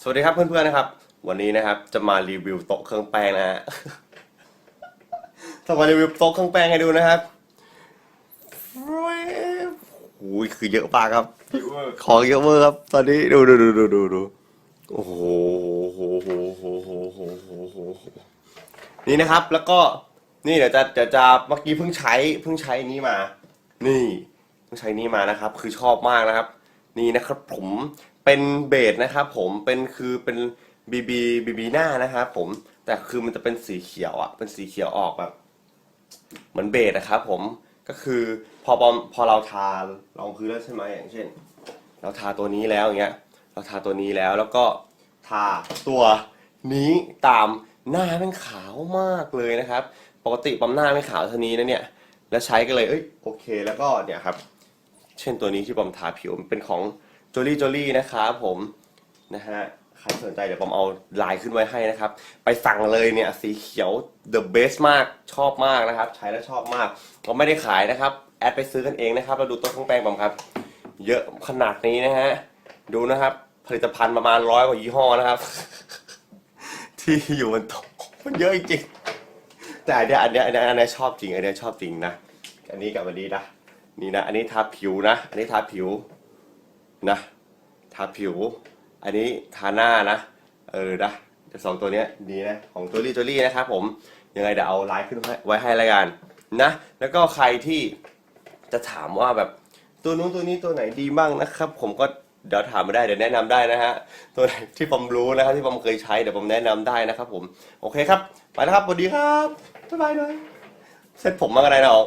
สวัสดีครับเพื่อนๆนะครับ วันนี้นะครับจะมารีวิวโต๊ะเครื่องแป้งนะฮะจะมารีวิวโต๊ะเครื่องแป้งให้ดูนะครับโอ้ยคือเยอะมากครับของเยอะเวอร์ครับ ตอนนี้ดูดูดูดูดูดูโอ้โหโหโหโหโหโหโหโหโหนี่นะครับ แล้วก็นี่เดี๋ยวจะจะเมื่อกี้เพิ่งใช้เพิ่งใช้นี้มา นี่เพิ่งใช้นี้มานะครับ คือชอบมากนะครับ นี่นะครับผม เป็นเบสนะครับผมเป็นคือเป็นบีบีบีบีหน้านะครับผมแต่คือมันจะเป็นสีเขียวอะเป็นสีเขียวออกแบบ เหมือนเบสนะครับผมก็คือพอพอพอเราทารองพื้นแล้วใช่ไหมอย่างเช่น เราทาตัวนี้แล้วอย่างเงี้ย เราทาตัวนี้แล้วแล้วก็ทาตัวนี้ตามหน้าแม่งขาวมากเลยนะครับ ปกติปั๊มหน้าไม่ขาวเท่านี้นะเนี่ย แล้วใช้ก็เลยเอ้ยโอเค แล้วก็เนี่ยครับ เช่นตัวนี้ที่ปอมทาผิวมันเป็นของ จอรี่จอรี่นะครับผมนะฮะใครสนใจเดี๋ยวปอมเอาลน์ขึ้นไว้ให้นะครับ ไปสั่งเลยเนี่ยสีเขียว the best มากชอบมากนะครับ ใช้แล้วชอบมากก็ไม่ได้ขายนะครับ แอดไปซื้อกันเองนะครับแล้วดูต้นข้างแป้งปอมครับ เยอะขนาดนี้นะฮะดูนะครับ ผลิตภัณฑ์ประมาณร้อยกว่ายี่ห้อนะครับ ที่อยู่บนโต๊ะมันเยอะจริงแต่อันเนี้ยอันเนี้ยอันเนี้ยอันเนี้ยชอบจริงอันเนี้ยชอบจริงนะอันนี้กับอันนี้นะนี่นะ อันนี้ทาผิวนะ อันนี้ทาผิว นะทาผิว อันนี้ทาหน้านะ เออนะแต่สองตัวเนี้ยดีนะ ของตัวรี่ตัวรี่นะครับผม ยังไงเดี๋ยวเอาไลน์ขึ้นไว้ให้ล้วกันนะ แล้วก็ใครที่จะถามว่าแบบตัวนู้นตัวนี้ตัวไหนดีบ้างนะครับ ผมก็เดี๋ยวถามมาได้เดี๋ยวแนะนำได้นะฮะตัวไหนที่ผมรู้นะครับที่ผมเคยใช้เดี๋ยวผมแนะนำได้นะครับ ผมโอเคครับ ไปแล้วครับสวัสดีครับบ๊ายบายหน่อยเซ็ตผมมากันไหนเนาะ